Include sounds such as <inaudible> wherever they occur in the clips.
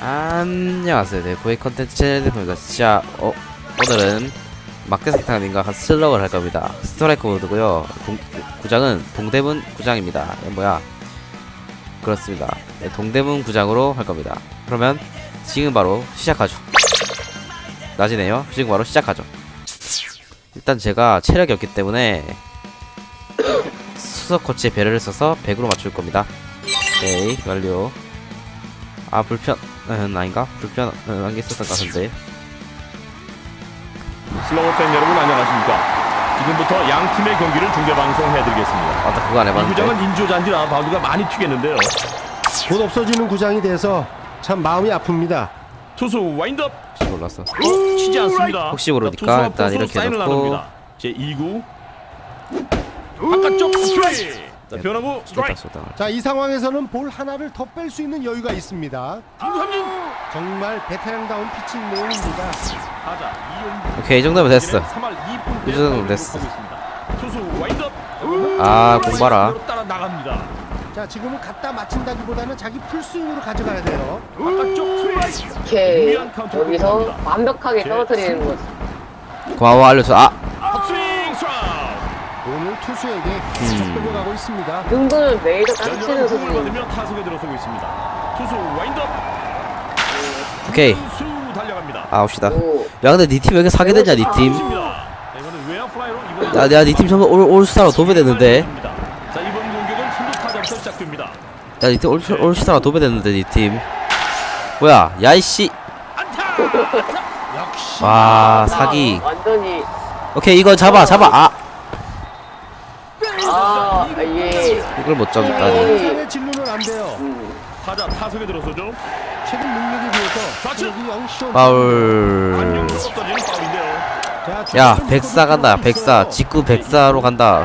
안녕하세요. 네, 고액 컨텐츠 채널 대표입니다. 진짜, 어, 오늘은 막대사탕님과 같이 슬럭을 할 겁니다. 스트라이크 모드고요 동, 구장은 동대문 구장입니다. 네, 뭐야? 그렇습니다. 네, 동대문 구장으로 할 겁니다. 그러면 지금 바로 시작하죠. 낮이네요. 지금 바로 시작하죠. 일단 제가 체력이 없기 때문에 수석 코치의 배려를 써서 100으로 맞출 겁니다. 오케이, 완료. 아, 불편, 음, 아닌가? 불편한 게 있었던 것 같은데. 슬로우 팬 여러분 안녕하십니까 지금부터 양 팀의 경기를 중계 방송해드리겠습니다 아, 나 그거 안 이 해봤는데. 구장은 인조잔디라 바우드가 많이 튀겠는데요 곧 없어지는 구장이 돼서 참 마음이 아픕니다. 투수 와인드업 혹시 몰랐어. 오, 치지 않습니다 혹시 모르니까 투수와 일단 포수 이렇게. 나눕니다. 제 2구 바깥쪽 스트라이크 자, 변화구 쏟다, 스트라이크 쏟다. 자, 이 상황에서는 볼 하나를 더 뺄 수 있는 여유가 있습니다. 김삼진 정말 베테랑다운 피칭 내용입니다. 타자 이용규 오케이, 이 정도면 됐어. 3할 2푼 이 정도면 됐어. 투수 와인드업 아, 공 봐라. 따라 나갑니다 자, 지금은 갖다 맞춘다기보다는 자기 풀스윙으로 가져가야 돼요. 바깥쪽 스트라이크 카운트를 여기서. 완벽하게 제 떨어뜨리는 거지. 고마워, 알려줘. 아! 투수에게 계속 끌려가고 있습니다. 등근을 메이저 깡치는 연결을 공을 수준이 받으며 타석에 들어서고 있습니다. 투수 와인드업. 오케이. 수 달려갑니다. 아, 옵시다. 오. 야, 근데 니 팀 왜 이렇게 사게 되냐, 니 팀? 습니다 자, 이번엔 외야 플라이로 이번 야, 내가 니팀 전부 올, 올스타로 도배됐는데. 자, 이번 공격은 선두 타자부터 시작됩니다. 야, 니 팀 올, 올스타로 도배됐는데, 니 팀. 뭐야, 야이씨. 안타! <laughs> 역시 와, 사기. 완전히 오케이, 이거 잡아, 잡아. 아! 아 이게 이걸 못 잡다니. 원산의 진루는 안 돼요. 음, 타자 타석에 들어서죠. 최근 능력에 비해서 파울. 파울인데요. 자, 야, 백사 간다, 백사. 직구 백사로 간다.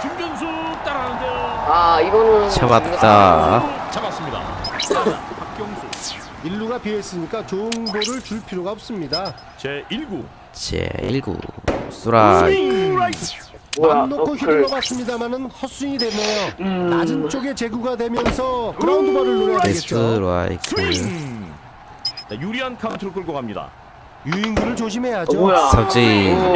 중견수 따라하는데요. 아 이거는 잡았다. 잡았습니다. 타자 박경수. 일루가 비어 있으니까 좋은 볼을 줄 필요가 없습니다. 제 1구. 제 1구. 수라이. 스윙 라이트. 뭐야 맘 놓고 너클 휘둘러 봤습니다만은 헛스윙이 됐네요. 음. 낮은 쪽에 제구가 되면서 그라운드 노려야 되겠죠. 스트라이크. 스윙. 자, 유리한 카운트를 끌고 갑니다. 유인구를 어, 조심해야죠. 뭐야 삼진. 오.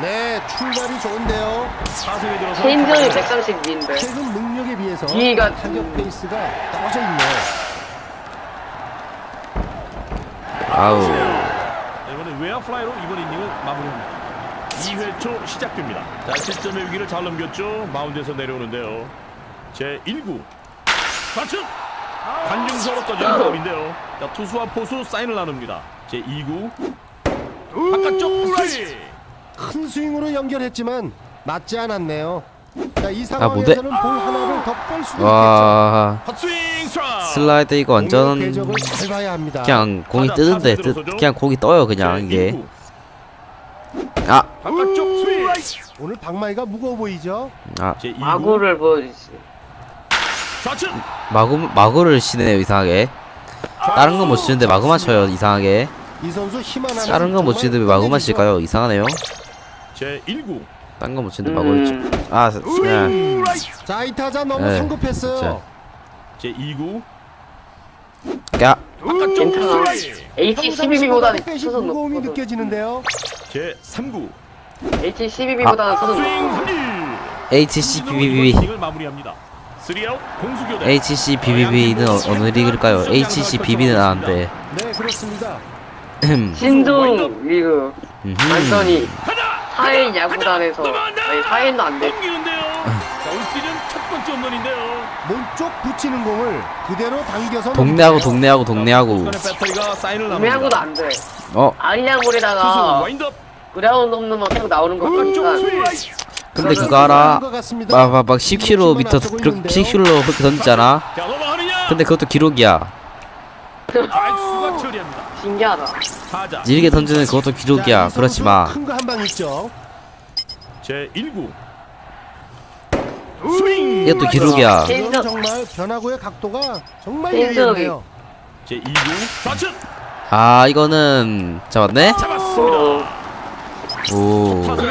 네, 출발이 좋은데요. 타석에 들어서 체인점이 132인데 최근 능력에 비해서 뒤가 타격 페이스가 떨어져 있네요. 아우. 자, 이번엔 외야 플라이로 이번 이닝을 마무리합니다. 2회 초 시작됩니다. 자, 실점의 위기를 잘 넘겼죠. 마운드에서 내려오는데요. 제 1구. 좌측! 관중석으로 떠지는 파울인데요. 자, 투수와 포수 사인을 나눕니다. 제 2구. 바깥쪽 스윙! 큰 스윙으로 연결했지만 맞지 않았네요. 자, 이 아. 상황에서는 볼 하나를 더뺄 수도 있겠죠. 와. 헛스윙 스트라이크! 슬라이드 이거 공격 완전 궤적을 잘 봐야 합니다. 그냥 공이 뜨는데 뜨, 그냥 공이 떠요 그냥 제 이게 1구. 아! 바깥쪽 스윙! 오늘 박마이가 무거워 보이죠? 아제 2구. 마구를 보여주지 좌측! 마구 마구를 치네요 이상하게 다른 건 못 치는데 마구만 쳐요 이상하게 이 선수 힘 하나 다른 건 못 치는데 왜 마구만 칠까요 이상하네요 제 1구. 딴 건 못 치는데 마구를 치 음. 아 그냥 자, 이 타자 너무 네, 성급했어요. 제 2구. 야 바깥쪽 괜찮아 스윙! H12B보다는 빼시 수준 무거움이 높거든 느껴지는데요. 제 3구. H12B보다는 수준 스윙 높거든 삼진! HC BBB 이닝을 마무리합니다. 3아웃 공수 교대. HC BBB는 어, 어느 리그일까요? HC BB는 아는데 네, 그렇습니다. 신종 리그. 완전히! 4인 야구단에서 아니 4인도 안 돼 넘기는데요. 자, 올 시즌 첫 번째 홈런인데요. 몸쪽 붙이는 공을 그대로 당겨서 동네하고. 동네하고 동네하고 배터리가 사인을 구매하고도 나눕니다. 안돼 어 와인드업. 그라운드 없는 거 계속 나오는 거 보니까 스윙. 근데 그거 알아 것 같습니다. 막막 10km 그렇게 10km 그렇게 던지잖아 자, 넘어가느냐? 근데 그것도 기록이야 처리합니다. 신기하다 타자. 일게 던지는 그것도 기록이야 그렇지만 큰거 한 방 있죠. 제 1구. 스윙. 이것도 기록이야 네. 이건 정말 변화구의 각도가 정말 예리했네요. 제 2구. 좌측. 아 이거는 잡았네 잡았습니다. 오 타석에.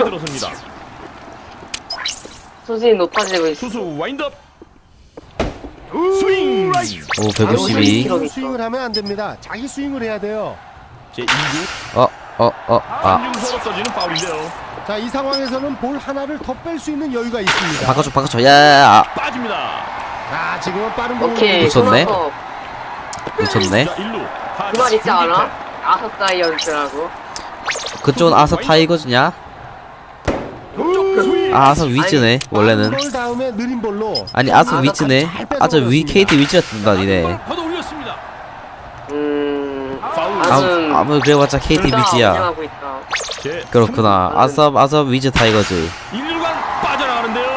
수준이 높아지고 있어. 투수 와인드업. 스윙. 오 152. 그러니까. 스윙을 하면 안 됩니다. 자기 스윙을 해야 돼요. 제 2구 어어어 아 안중서로 떠지는 파울인데요. 자, 이 상황에서는 볼 하나를 더 뺄 수 있는 여유가 있습니다. 바꿔줘 바꿔줘 야야 빠집니다. 아, 지금은 빠른 공을 오케이. 놓쳤네. 놓쳤네. 자, 1루. 그말 있지 않아? 아섯 사이언스라고. 그쪽은 아서 타이거즈냐? 아 아서 위즈네 원래는. 볼 다음에 느린 볼로 아니 아서 아, 위즈네. 아저 위 KT 위즈가 뜬다 니네. 걷어 올렸습니다. 음. 파울. 아무튼 아무 아무 그래봤자 KT. 제 그렇구나. 아서 아서 위즈 타이거즈. 1루간 빠져나가는데요.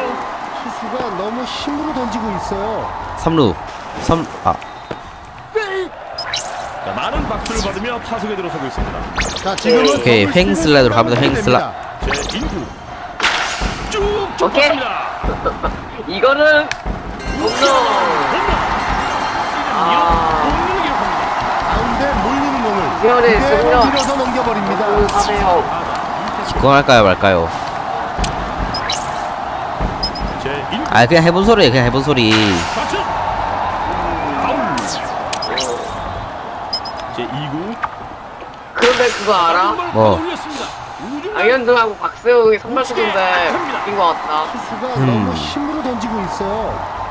투수가 너무 힘으로 던지고 있어요. 3루. 3 아. 자, 많은 박수를 받으며 타석에 들어서고 있습니다. 자, 지금은 오케이, 횡 슬라이드로 하면 횡 슬라- 됩니다. 제 1구. 쭉쭉 오케이. <laughs> 이거는 홈런. 아. 홈런을 이거를 그대로. 밀어서 넘겨버립니다. 하세요. 기권할까요 말까요? 제 1구. 아 그냥 해본 소리 그냥 해본 소리. 좌측. 제 2구. 그런데 그거 알아? 뭐? 강현중하고 박세웅이 선발 투수인데 이긴 것 같다. 투수가 음. 너무 힘으로 던지고 있어요.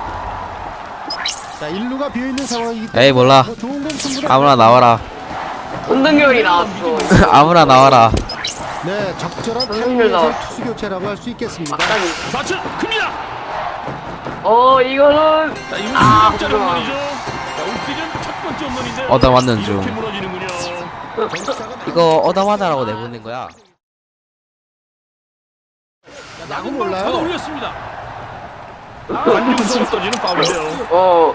자, 일루가 비어 있는 상황이기 때문에 에이 몰라. 뭐 좋은 건 충분히 아무나 나와라. 손등열이 나왔어. <laughs> 아무나 나와라. 네, 적절한 타이밍에서 나왔어. 투수 교체라고 할 수 있겠습니다. 막상이. 좌측 큽니다. 어 이거는 자, 이건 아, 16점 그렇구나. 홈런이죠. 자, 올 시즌 첫 번째 홈런인데 얻어 맞는 중. 이렇게 무너지는군요. 이거 어다마다라고 내보낸 거야. 야구 몰라요. 올렸습니다. 떠지는 파울인데요. 어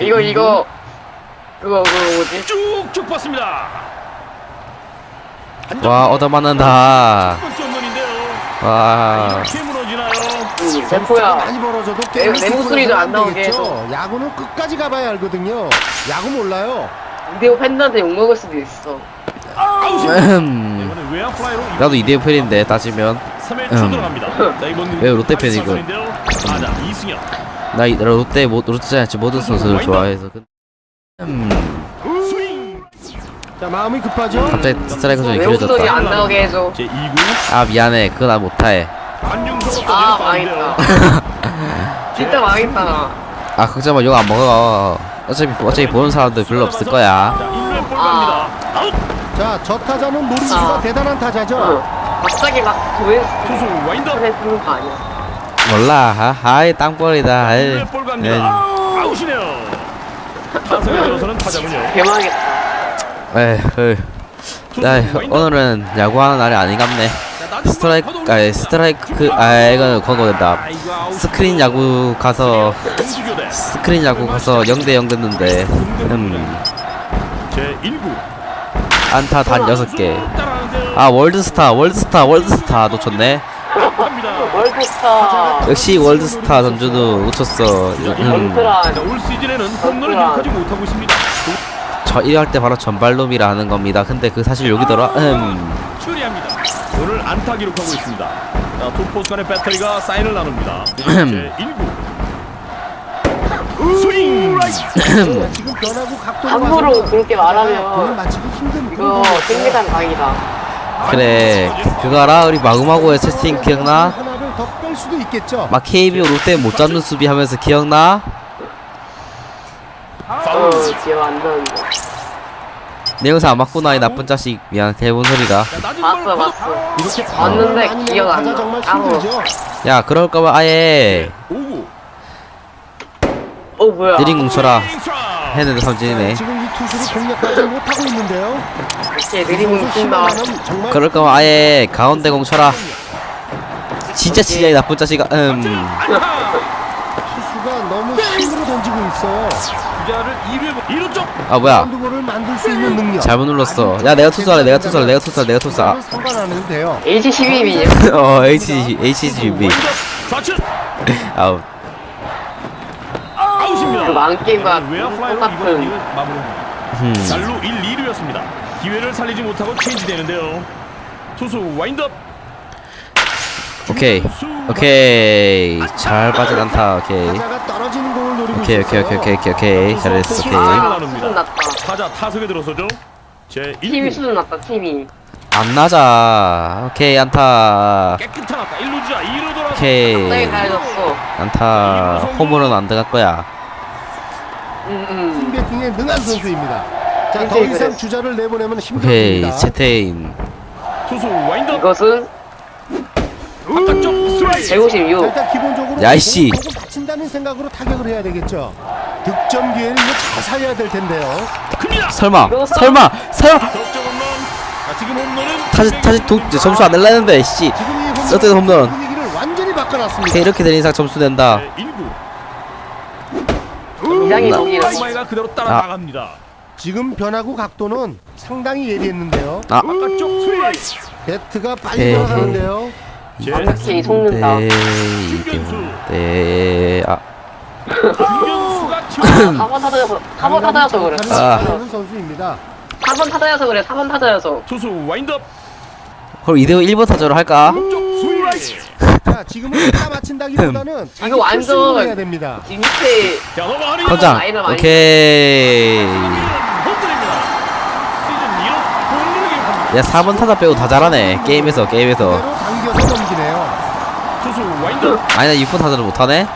이거 이거 그거 그거 뭐지? 쭉쭉 뻗습니다. 와 얻어맞는다. 첫 번째 홈런인데요. 와. 이렇게 무너지나요? 음, 세포야. 많이 벌어져도 내- 내 목소리도 안 나오게 되겠죠. 야구는 끝까지 가봐야 알거든요. 야구 몰라요. 이대호 팬들한테 욕 먹을 수도 있어. 음. 이번엔 외야 플라이로 나도 이대호 팬인데 따지면 3회 음. 초 들어갑니다. 자, 이번 왜 롯데 팬이고? 타자 이승엽. 나 이- 롯데 모, 롯데 모든 선수를 좋아해서. 그- 음. 자, 마음이 급하죠. 갑자기 스트라이크 내 목소리 길어졌다. 안 나오게 해줘. 제 2구 아 미안해. 그거 나 못해. 아. 망했다. <laughs> 진짜 망했다 나. 아 걱정 마. 욕 안 먹어. 어차피 어차피 보는 사람들 별로 없을 거야. 자, 1루에 볼 아. 갑니다. 아웃. 자, 저 타자는 노림수가 아. 대단한 타자죠. 어. 갑자기 막 조회수 투수 와인드업. 해주는 거 아니야? 몰라. 아, 아이 땅벌이다. 아이. 1루에 볼 갑니다. 에이. 아웃이네요. 타석에 들어서는 타자군요. 개망했다. 에휴. 투수 나. 오늘은 야구하는 날이 아닌갑네. 스트라이크 아니 스트라이크 아 이거는 광고 된다. 아웃. 스크린 야구 가서. 스크린 야구 가서 0대 0 됐는데 음 제 1구. 안타 단 6개. 따라하는데요. 아 월드스타 월드스타 월드스타 놓쳤네. 월드스타. 역시 월드스타 전주도 놓쳤어. 음. 자, 올 시즌에는 홈런을 기록하지 못하고 있습니다. 저 이럴 할때 바로 전발놈이라 하는 겁니다. 근데 그 사실 여기더라. 음. 추리합니다. 오늘 안타 기록하고 있습니다. 자, 두 포수 간의 배터리가 사인을 나눕니다. 제 1구. 스윙! 자, 지금 변하고 함부로 맞아서 그렇게 말하면 힘든 이거. 생리단 강이다. 그래 그거 알아? 우리 마구마구의 세팅 기억나? 하나를 더 뺄 수도 있겠죠. 막 KBO 롯데 못 잡는 수비 하면서 기억나? 어 기억 안 나는데. 내 영상 안 맞구나 이 나쁜 자식 미안 대본 소리가 봤어 봤어. 이렇게 봤는데 많이 기억 안 타자 나. 정말 까먹어. 힘들죠. 야 그럴 거면 아예 5구. 어 뭐야? 느린 공 쳐라 했는데 삼진이네 지금 이 투수를 공략하지 못하고 있는데요. 이렇게 뛴다. 정말 그럴 거면 아예 가운데 공 쳐라 진짜 진짜 이 나쁜 자식아 음 투수가 너무 힘으로 던지고 있어요. 주자를 2루 2루 쪽. 아 뭐야 라운드볼을 만들 수 있는 능력. 잘못 눌렀어 야 내가 투수할래 내가 투수할래 내가 투수할래 내가 투수할래 상관 안 해도 돼요. H 12이냐? <laughs> 어 HG HGB 좌측. <laughs> 아우 아웃입니다. 그 망 게임과 플라이로 이번 똑같은. 마무리합니다. 음. 날루 1, 2루였습니다. 기회를 살리지 못하고 체인지 되는데요. 투수 와인드업. 오케이. 오케이. 잘 빠진 안타. 오케이. 타자가 떨어지는 공을 노리고 오케이 오케이. 오케이 오케이 오케이 오케이. 잘했어. 오케이. 아 수준 낮다. 타자 타석에 들어서죠. 제 팀이 1구. 수준 낮다 팀이. 안 나자. 오케이 안타. 깨끗한 안타. 1루 주자. 2루 돌아서 오케이. 갑자기 안타. 홈으로는 안 들어갈 거야. 음 음 배팅에 능한 선수입니다. 자, 더 이상 그래. 주자를 내보내면 힘듭니다. 채태인 투수 와인드업 이것은 바깥쪽 스트라이크 156 자, 일단 기본적으로 야, 이씨. 공을 보고 맞힌다는 생각으로 타격을 해야 되겠죠. 득점 잘 살려야 될 텐데요. 큽니다. 설마 이거 설마 설마. 아, 지금 홈런은 다시 다시 도, 점수 안 낼라 했는데 씨이 홈런, 어떻게 홈런? 분위기를 완전히 바꿔놨습니다. 이렇게 되는 이상 점수 낸다 제 1구 이상이 나- 거기라 마이가 그대로 따라 아. 나갑니다. 지금 변화구 각도는 상당히 예리했는데요. 아 바깥쪽 스트라이크. 배트가 빨리 에이. 돌아가는데요. 제 완벽히 속는다 네 이게 아 치고 4번 <laughs> 타자여서 4번 타자여서 그래 아. 하는 선수입니다. 4번 타자여서 그래 4번 타자여서 투수 와인드업 그럼 이대로 1번 타자로 할까? 자, 지금은 다 맞힌다기보다는 자기 이거 완전- 해야 됩니다. 지금 밑에 라인을 많이 오케이 홈런입니다. 시즌 1호 홈런을 기록합니다. 야 4번 타자 빼고 다 잘하네 게임에서 게임에서 그대로 당겨서 넘기네요. 투수 와인드업 아니 나 6번 타자를 못하네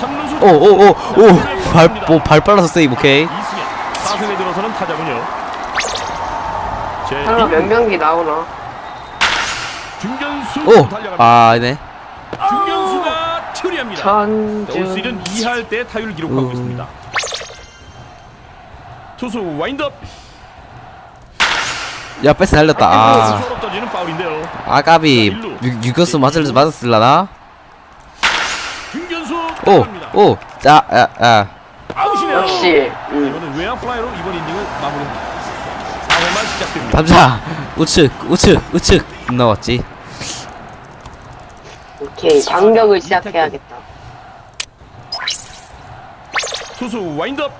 3루수 오오오오발뭐발 빨라서 세이브 오케이 이승현 사승에 들어서는 타자군요. 제 설마 몇 1구 명기 나오나 중견수 달려갑니다. 오아 아니네 중견수가 처리합니다. 올 시즌 전준 2할 때 타율 기록하고 음. 있습니다. 투수 와인드업 야 패스 날렸다 아 파울인데요. 아까비 유- 유격수 맞을 맞았을라나 중견수 들어갑니다. 오오자야야 아웃이네요. 역시 음. 이번엔 외야 플라이로 이번 이닝을 마무리합니다. 4회만 시작됩니다. 담자 우측 우측 우측 나왔지. 오케이 반격을 시작해야겠다. 투수 와인드업.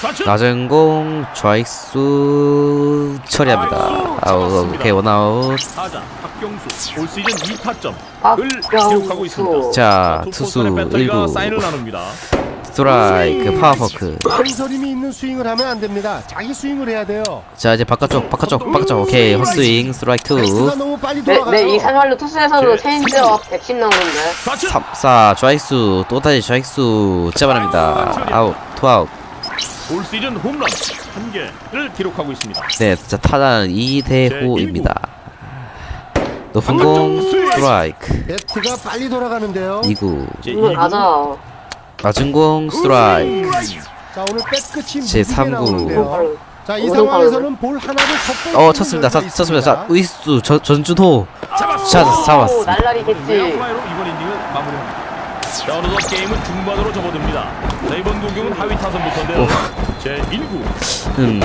좌측. 낮은 공 좌익수 처리합니다. 아우 오케이 원아웃. 타자 박경수. 올 시즌 2타점 아, 을 기록하고 있습니다. 자투 투수 포선의 배터리가 1구. 사인을 나눕니다. 스트라이크 파워포크. 망설임이 있는 스윙을 하면 안 됩니다. 자기 스윙을 해야 돼요. 자 이제 바깥쪽 바깥쪽 바깥쪽. 오케이 헛스윙 스트라이크 배트가 2 너무 빨리 돌아가요. 네네 이상할로 투수에서는 제- 체인지업 110 나오는데. 좌측 3 4 좌익수 또다시 좌익수 잡아냅니다. 아웃 투아웃. 올 시즌 홈런 한 개를 기록하고 있습니다. 네자 타자는 이대호입니다. 높은 공 스트라이크. 배트가 빨리 돌아가는데요. 2구. 제 이거 2구. 맞아 낮은 공 스트라이크 자 오늘 백끝이 제 무지개 삼구. 나오는데요. 자이 오른 상황에서는 볼 하나를 어 쳤습니다 자, 쳤습니다 자 우익수 저, 전준호 잡았어. 자 오, 잡았어 날라리겠지. 자 어느덧 게임은 중반으로 접어듭니다. 자 이번 공격은 하위 타선부터인데요. 제 1구 음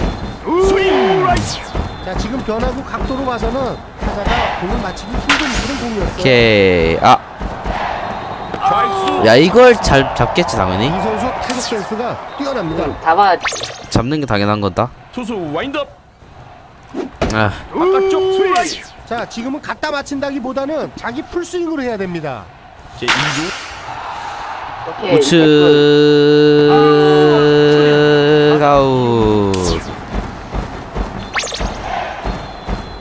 스윙 자 지금 변화구 각도로 봐서는 타자가 공을 맞히기 힘든 그런 공이었어요. 오케이 아 야 이걸 잘 잡겠지 당연히? 이 선수 타격 센스가 뛰어납니다. 음, 잡아야지 잡는 게 당연한 거다. 투수 와인드업. 아. 바깥쪽 스윙 자 지금은 갖다 맞힌다기보다는 자기 풀스윙으로 해야 됩니다. 제 2구 오케이. 우측 아웃.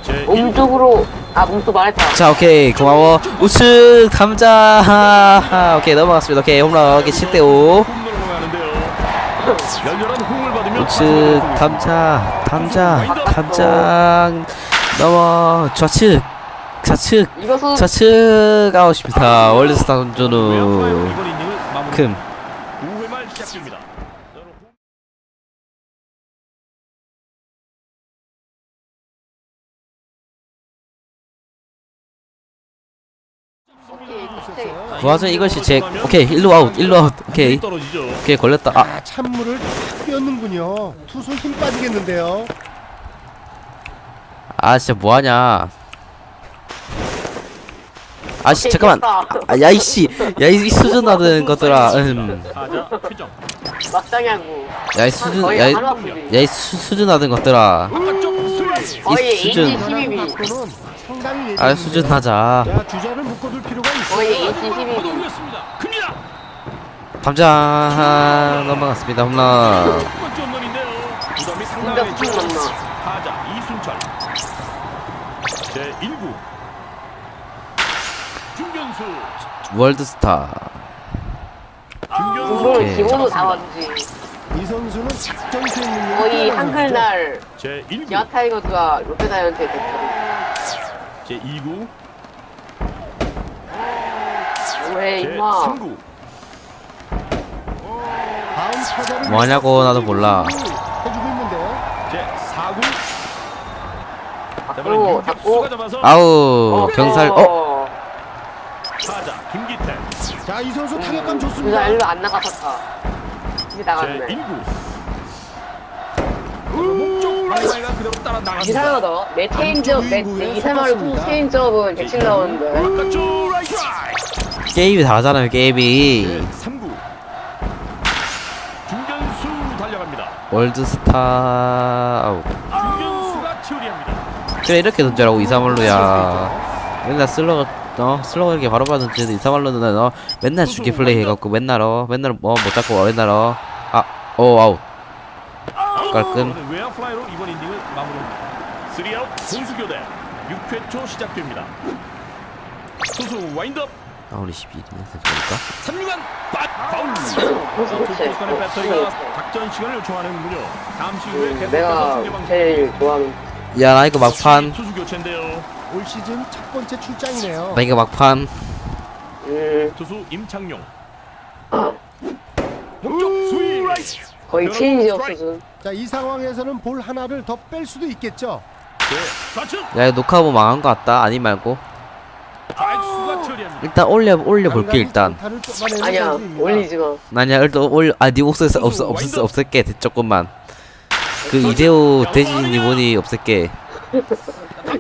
제 1구 몸쪽으로 아 몸쪽 말했다 자 오케이. 고마워. 우측 감자. 오케이 넘어갔습니다. 오케이 홈런 오케이 7대5 홈런을 가는데요. 열렬한 호응을 받으며 우측 감자 감자 감장. 넘어. 좌측 좌측 이것은 좌측 아웃입니다. 이닝을 마무리. 금 그 와중에 이것이 제 오케이 1루 아웃 1루 아웃 오케이 떨어지죠. 오케이 걸렸다 아 아 찬물을 다 뛰었는군요. 투수 힘 빠지겠는데요. 아 진짜 뭐하냐 아씨 잠깐만. 아, 야이씨 야이 수준 나는 것들아 <laughs> 음 야이 수준 거의 야이 야이 수, 수준 나는 것들아 바깥쪽. 거의 수준. AG 변화구 12비 각도는 상당히 아 예전인데요. 수준 하자 자 주자를 묶어둘 필요가 거의 있어요. AC 12. 올렸습니다. 큽니다. 담장 넘어갔습니다 홈런 첫 번째 홈런인데요. 부담이 진짜 상당하게 큰 홈런. 타자 이순철. 제 1구. 중견수. 월드스타 중견수. 오케이. 기본으로 다 왔지. 이 선수는 작전 수행 능력이 거의 뛰어난 한글날 제 1구. 기아 타이거즈가 롯데자이언츠에 됐잖아. 제 2구. 왜제 임마. 3구. 다음 타자를 뭐하냐고 나도 몰라 해주고 있는데요. 제 4구. 닫고 닫고. 잡아서 아우 병살 어? 타자 김기태. 자 이 선수 타격감 그냥 좋습니다. 일로 안 나갔었다. 제 나갔네. 1구. 목적 방망이가 그대로 따라 나갑니다. 이상하다. 내 체인지업, 내, 내 이세마를 후 체인지업은 107 나오는데. 바깥쪽 라이트 라이트. 게임이 다르잖아요 게임이. 제 3구. 중견수 달려갑니다. 월드스타 아우 중견수가 처리합니다. 그래 이렇게 던져라고 이사말로야. 맨날 슬로가 어? 슬로가 이렇게 바로 받은지 이사말로는 어? 맨날 죽기 플레이 해갖고 맨날 어? 맨날 뭐못 잡고 맨날 어아오 깔끔. 이번엔 플라이로 이번 이닝을 마무리합니다. 3아웃 공수 교대. 6회 초 시작됩니다. 투수 와인드업 아우리 12이네 보니까 3루간 빠 파울. 그렇지, 그렇지. 포스간의 배터리가 작전 시간을 요청하는군요. 잠시 후에 계속해서 내가 상대방 제일 좋아하는 야 나 이거 막판 투수 교체인데요. 올 시즌 첫 번째 출장이네요. 나 이거 막판 음, 투수 임창용. 목적 스윙. 거의 체인지업 수준. 자 이 상황에서는 볼 하나를 더 뺄 수도 있겠죠. 네, 좌측 야 이거 녹화보 망한 거 같다 아니 말고 처리합니다. 일단 올려 올려 볼게 일단 아니야. 올리지 마. 아니야 일단 올려 아니 목소리 없어 없어 없을게 조금만 그 이대호 대진이 뭐니 없을게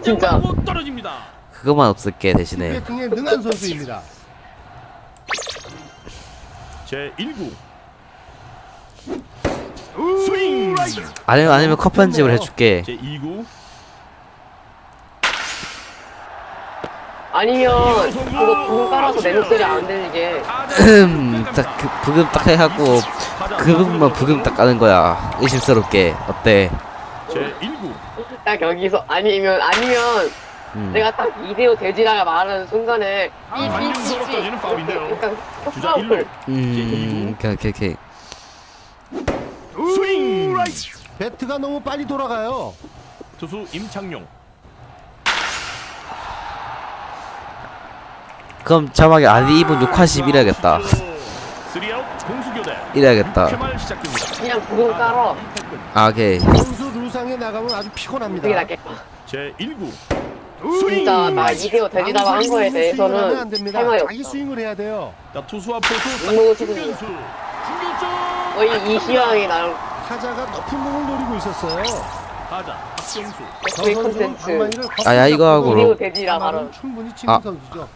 진짜. 하고 떨어집니다. 그것만 없을게 대신에 배팅에 능한 선수입니다. 제 1구. 스윙. 아니면 아니면 컷 편집을 해줄게 제 2구. 아니면 그거 부분 깔아서 내 목소리 안 들리게. 딱 그 부금 딱 해갖고 그 부분만 부금 딱 까는 거야 의심스럽게 어때 제 1구. 딱 여기서 아니면 아니면 음. 내가 딱 이대호 돼지라가 말하는 순간에 완전수로 떠지는 파울인데요. 약간 주자 1루. 음 오케이 오케이 오케이 스윙. 배트가 너무 빨리 돌아가요. 투수 임창용. 그럼 자막에 아니 이분 녹화 10이라겠다 3아웃 공수 교대. 이래야겠다. 그냥 부분 깔아. 아 오케이 선수 루상에 나가면 아주 피곤합니다. 그게 낫겠다. 제 1구. 진짜 나 이대호 돼지라고 한 거에 대해서는 말이 자기 없어. 스윙을 해야 돼요. 자, 투수와 포수 이모 중견수. 중견수. 거의 이시영이 나를 타자가 높은 공을 노리고 있었어요. 타자 박정수. 저 선수는 콘텐츠. 방망이를 아, 야, 이거 하고 이대호 돼지라 말은 하나는 충분히 치는 아. 선수죠.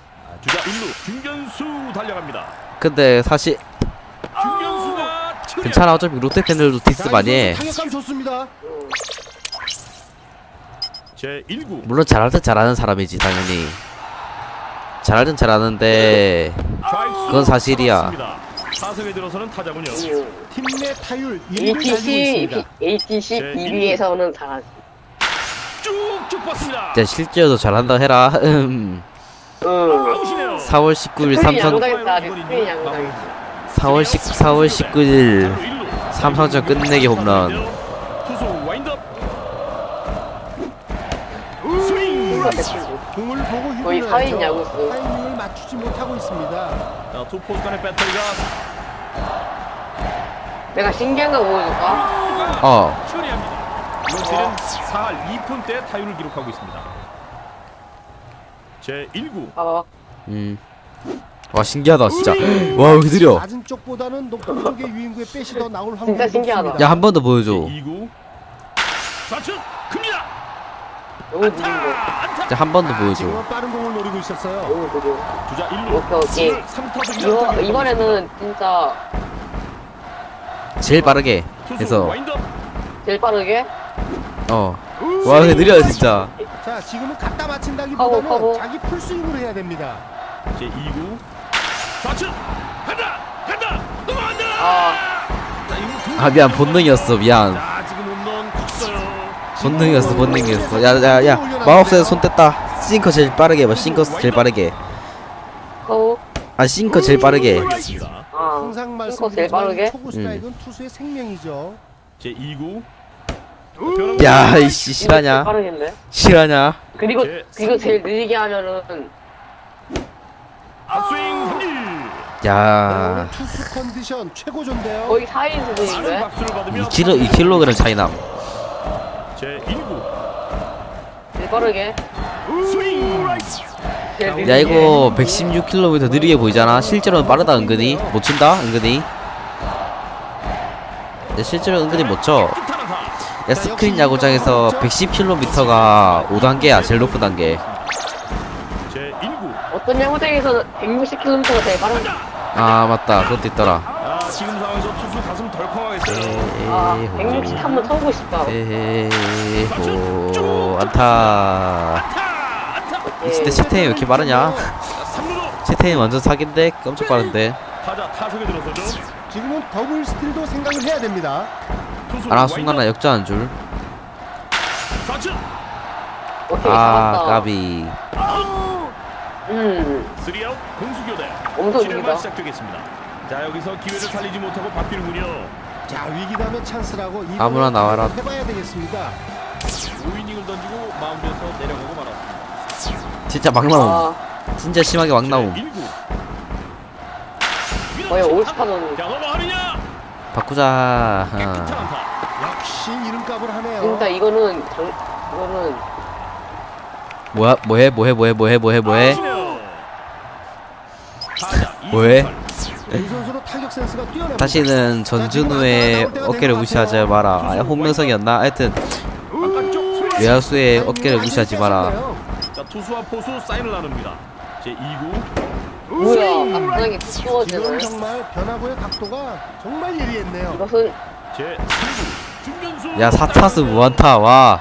주자 1루 중견수 달려갑니다. 근데 사실 중견수가 처리. 괜찮아 어차피 롯데 팬들도 디스 많이 해 타격감 좋습니다. 제 1구. 물론 잘할 땐 잘하는 사람이지 당연히 잘할 땐 잘하는데 그건 사실이야. 사승에 들어서는 타자군요. 팀 내 타율 1위를 달리고 ATC 있습니다. ATC 제 2위에서는 잘하지. 쭉쭉 뻗습니다. 진짜 실제로도 잘한다 해라 <laughs> 음. 응. 아웃이네요. 4월 19일 스크린 삼성 양당했다. 아직 스크린 양당했어. 4월 10 4월 19일 삼성전 끝내기 홈런. 투수 와인드업. 스윙. 공을 보고 휴를 거의 사인 야구수. 타이밍을 맞추지 못하고 있습니다. 자, 투 포수 간의 배터리가 내가 신기한 거 보여줄까? 어 처리합니다. 이번 시즌 4할 2푼 대 타율을 기록하고 있습니다. 제 1구. 봐봐. 음. 와 신기하다 진짜 <gasps> 와 여기 느려 낮은 쪽보다는 높은 쪽의 유인구의 빼시 더 나올 확률이 진짜 신기하다. 높습니다. 야 한 번더제 보여줘 2구. 좌측 큽니다. 너무 느린 거. 안타. 자한번 더 보여줘 지금은 빠른 공을 노리고 있었어요. 너무 느려. 주자 1루. 오케이, 오케이. 3타수 이거 이번에는 진짜 제일 빠르게 해서. 어. 제일 빠르게 어 와 근데 느려 진짜 <laughs> 자 지금은 갖다 맞힌다기보다는 커버. 자기 풀스윙으로 해야 됩니다. 제 2구. 좌측. 간다! 간다! 넘어간다! 아. 자, 이거 두- 아 미안 본능이었어 미안. 자 지금 홈런 컸어요. 본능이었어 본능이었어. 야야야. 마법사에 손 뗐다. 싱커 제일 빠르게 해봐 싱커 제일 빠르게. 커브 아 싱커 제일 빠르게. 아 항상 싱커 제일 빠르게 말씀드리지만 초구 스트라이크는 투수의 생명이죠. 제 2구 야 이씨 실하냐? 빠르겠네. 실하냐? 그리고 제- 그리고 제일 느리게 하면은 삼진 야. 투수 컨디션 최고조인데요. 거의 4인 많은 수준인데? 박수를 받으며 2kg 2kg 차이남. 제 1구 제일 빠르게. 스윙. 제일 느리게. 야 이거 116km 느리게 보이잖아. 실제로는 빠르다 은근히. 못 친다 은근히. 야, 실제로 은근히 못쳐. 야 스크린 야구장에서 110km가 5단계야 제일 높은 단계. 제 1구 어떤 야구장에서는 160km가 제일 빠른 아 맞다. 그것도 있더라. 아 지금 상황에서 투수 가슴 덜컹하겠어요 아 160 한번 쳐보고 싶다. 에헤호 안타. 근데 채태이 왜 이렇게 빠르냐? 자 3루로. 채태이 완전 사기인데 깜짝 빠른데. 타자 타석에 들어서죠. 지금은 더블 스틸도 생각을 해야 됩니다. 아나 와인드 순간 나 역전한 줄. 오케이 아 잡았다. 까비. 음. 3아웃 공수교대. 엄청 7회만 느리다. 시작되겠습니다. 자 여기서 기회를 살리지 못하고 바뀌는군요. 자 위기다면 찬스라고 이번에 아무나 나와라. 해봐야 되겠습니다. 5이닝을 던지고 마운드에서 내려가고 말았습니다. 진짜 막 나옴. 아. 진짜 심하게 막 나옴. 1구. 거의 50타던 자 넘어가느냐 바꾸자. 깨끗한 어. 안타 역시 이름값을 하네요. 진짜 이거는 정, 이거는 뭐야? 뭐해? 뭐해? 뭐해? 뭐해? 뭐해? 뭐해? 뭐해? 이 선수로 타격 센스가 뛰어납니다. 다시는 전준우의 어깨를 무시하지 마라. 아 홍명석이었나? 하여튼. 외야수의 어깨를 무시하지 마라. 자 투수와 포수 사인을 나눕니다. 제 2구 뭐야? 앞선하게 지금 추워지네 정말 변화구의 각도가 정말 예리했네요. 이것은 제 3구 중견수 야 사타수 무한타 와와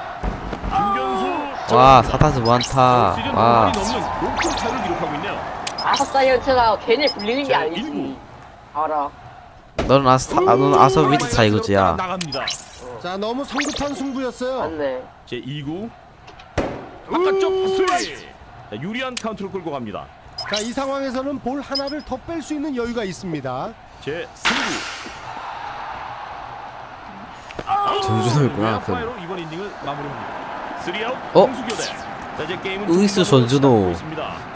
중견수 사타수 무한타 시즌 와. 홈런이 넘는 높은 타율을 기록하고 있네요. 아섯 사이언트가 괜히 불리는 게 자, 아니지. 일구. 알아 너는 아서 아, 너는 아서 위드 타 이거즈야. 나갑니다. 자 너무 성급한 승부였어요. 맞네. 제 2구. 바깥쪽 스윙 자, 유리한 카운트를 끌고 갑니다 자 이 상황에서는 볼 하나를 더 뺄 수 있는 여유가 있습니다. 제 3구 전준호였구나, 그. 로 이번 이닝을 마무리합니다. 3아웃 어? 공수교대. 자, 이제 게임은 우이스 중간으로 전준호.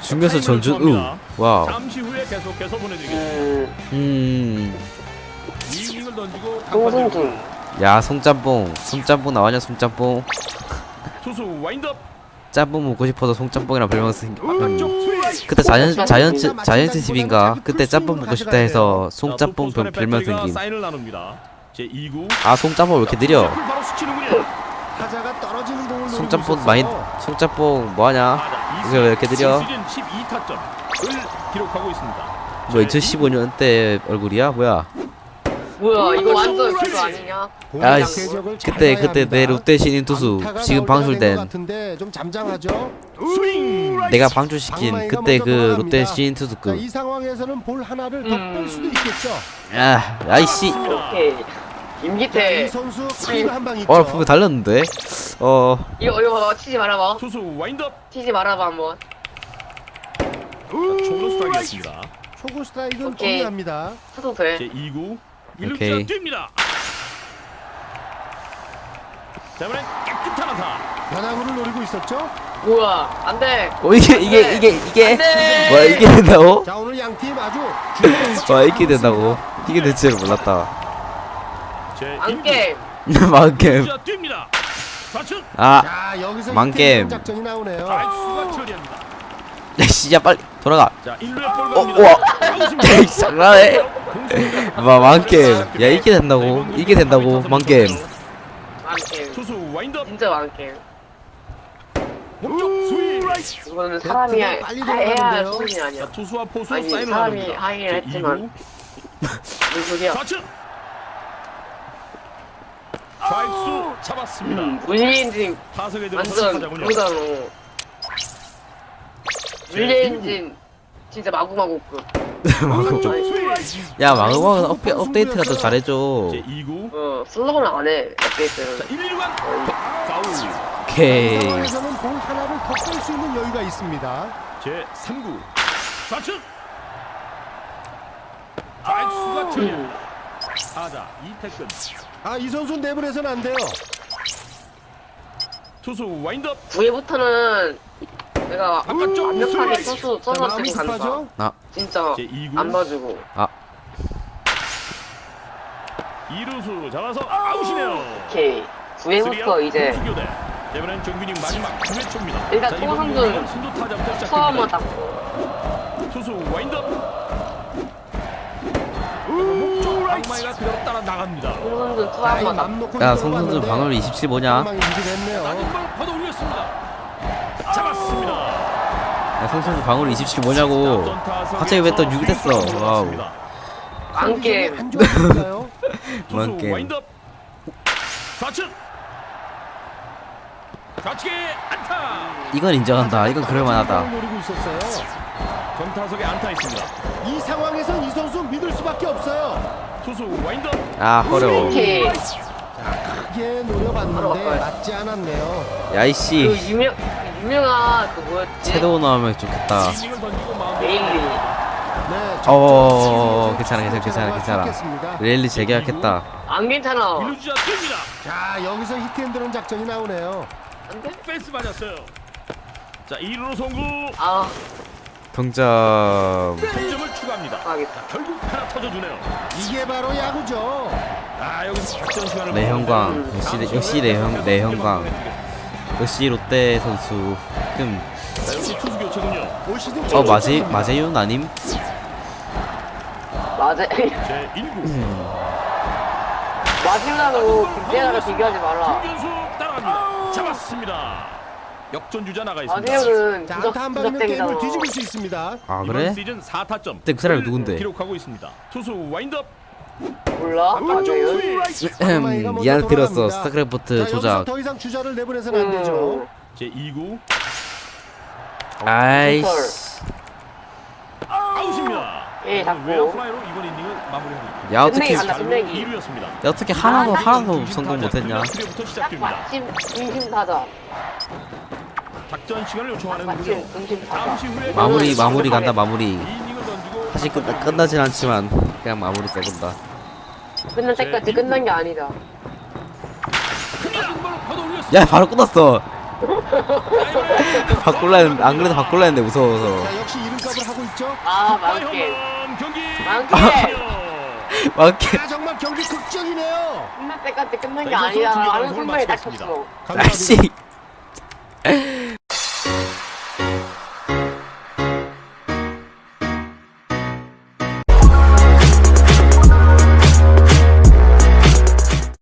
중에서 전준우. 와우. 잠시 후에 계속해서 보내드리겠습니다. 음. 음야 이 이닝을 던지고 송승준. 송짬뽕. 송짬뽕 나와냐 송짬뽕? 투수 와인드업. 짬뽕 먹고 싶어서 송짬뽕이라 별명 쓴. 스윙 그때 진짜 자이언츠 자이언츠 TV인가? 그때 짬뽕 먹고 싶다 해서 송 짬뽕 별, 포스간의 별명 생김 사인을 나눕니다 제 2구. 아 송 짬뽕 왜 이렇게 느려? 노리고 송짬뽕 있었어요. 많이 송 짬뽕 뭐 하냐? 타자 왜 이렇게 느려? 시즌 12타점을 기록하고 있습니다. 뭐 2015년 때 얼굴이야? 뭐야 뭐야 이거 완전 그거 아니냐 궤적을 잘 그때 그때 내. 롯데 신인 투수 지금 방출된 같은데 좀 잠잠하죠. 스윙! 내가 방출시킨 그때 그. 롯데 신인 자, 투수급 이 상황에서는 볼 하나를 더뺄 음. 수도 있겠죠. 야 아이씨. 오케이. 자, 이 임기태 선수 스윙 한방 있죠. 어 분명 달렸는데? 어. 이거 이거 봐봐. 치지 말아봐. 투수 와인드업. 치지 말아봐 한번. 초로 스트라이크였습니다. 초구 스트라이크는 오케이. 중요합니다. 쳐도 돼. 제 2구 오케이. 1루자 뜁니다. 자 이번엔 깨끗한 안타. 변화구를 노리고 있었죠. 뭐야 안돼. 어, 이게 이게 이게 이게 뭐야 이게 된다고? 자 오늘 양 팀 아주 <laughs> 와 이게 된다고? 이게 될 줄은 몰랐다. 제 안게 만겜 <laughs> 자 뜁니다. 좌측. 아 자 여기서 작전이 나오네요. 아이수가 처리합니다. 씨야 빨리 돌아가. 자 1루에 볼 어, 갑니다. 우와. 에이, <laughs> 장난해 와 만겜 야 이게 된다고. 이게 된다고. 투수 와인드업. 진짜 목적 스윙 이거는 사람이 빨리 해야 할 돌아가는데요. 수준이 자 아니야. 투수와 포수 아니, 사인을 사람이 제 했지만. 2구 무슨 소리야? 좌측. 좌익수 잡았습니다. 음, 물리엔진 타석에 들어서 완전 타자군요. 그거잖아. 물리엔진 진짜 마구마구급. 야 마그마그 업데, 업데이트가 더 잘해줘. 제 2구. 어, 슬로건을 안 해. 자 업데이트는. 1루간 파울. 이 오케이. 상황에서는 공 하나를 더뺄수 있는 여유가 있습니다. 제 3구. 좌측. 타자 이태근. 아 이 선수 내보내서는 안 돼요. 투수 와인드업. 9회부터는 내가 바깥쪽 완벽하게. 선수 자, 써서 마음이 때리고 간다. 급하죠? 진짜 제 2구 안 봐주고. 2루수 잡아서 아웃이네요. 오케이. 9회부터 이제 이번엔 정균이 마지막 9회 초입니다. 일단 자, 토마 이번 선수는 경기는 선두 타자부터 처음만 시작됩니다. 딱 투수 와인드업 악마이가 그대로 따라 나갑니다. 아, 딱. 맘 놓고 야 송선준 방울 27 뭐냐. 낮은 걷어 올렸습니다. 잡았습니다. 야 송선준 방울 27 뭐냐고 갑자기 왜 또 6이 됐어 스윙 와우 들어갔습니다. 안 게임. 안 좋았을까요? 뭔 투수 게임. 와인드업 좌측 좌측에 안타 이건 인정한다 이건 그럴만하다 노리고 있었어요. 전타석에 안타 있습니다 이 상황에선 이 선수 믿을 수밖에 없어요. 투수 와인드업 아 어려워. 크게 노려봤는데. 맞지 않았네요. 그 야이씨 유명 그 유명한 그 뭐였지? 채도 나오면 좋겠다 이닝을 던지고 마운드 메일리. 네, 어 괜찮아 괜찮아 괜찮아 괜찮아 괜찮아. 레일리 재계약했다 안 괜찮아. 일루주자 자 여기서 히트앤드런 작전이 나오네요. 안 돼? 펜스 맞았어요 자 2루로 송구 아, 동점 3점을 추가합니다. 가겠다. 결국 하나 터져주네요. 이게 바로 야구죠. 아 여기서 작전 시간을 내 형광. 역시 내- 역시 내 형 내 형광. 역시 롯데 선수 금자 역시 투수 교체군요. 올 시즌 어 마제 마제윤 아님? 맞아. 제 1구. 마질라로 김대하를 비교하지 마라. 김준수 따라갑니다. 잡았습니다 역전주자 나가 있습니다 마질은 자 안타 한 방이면 부적땡이잖아. 게임을 뒤집을 수 있습니다. 아 이번 그래? 시즌 4타점 근데 그 사람이 누군데? 기록하고 있습니다 투수 와인드업 몰라? 마질은? 음, 미안 들었어 스타크래프트 자 여기서 조작 더 이상 주자를 내보내서는 안 되죠. 음. 제 2구 아이씨 아웃입니다 예, 잡고. 외야 플라이로 이번 이닝을 마무리합니다 야 어떻게. 2루였습니다 어떻게 하나도 하나도 성공 못했냐 부터 시작됩니다 중심 타자. 작전 시간을 요청하는 군요 중심 타자. 잠시 후에 마무리 마무리 간다 마무리 사실 끝 끝나진 않지만 그냥 마무리 써본다 끝날 때까지 끝난 게 아니다. 야 바로 끝났어 <laughs> 바꿀라 했는데 안 그래도 바꿀라 했는데 무서워서 자 역시 이름값을 하고 있죠. 아, 망게. 망게. 맞게 아 정말 경기 극적이네요. 끝날 때까지 끝난 게 아니다. 선수 하는 경기 순간에 딱 마치겠습니다. 쳤어. 감사합니다. 아씨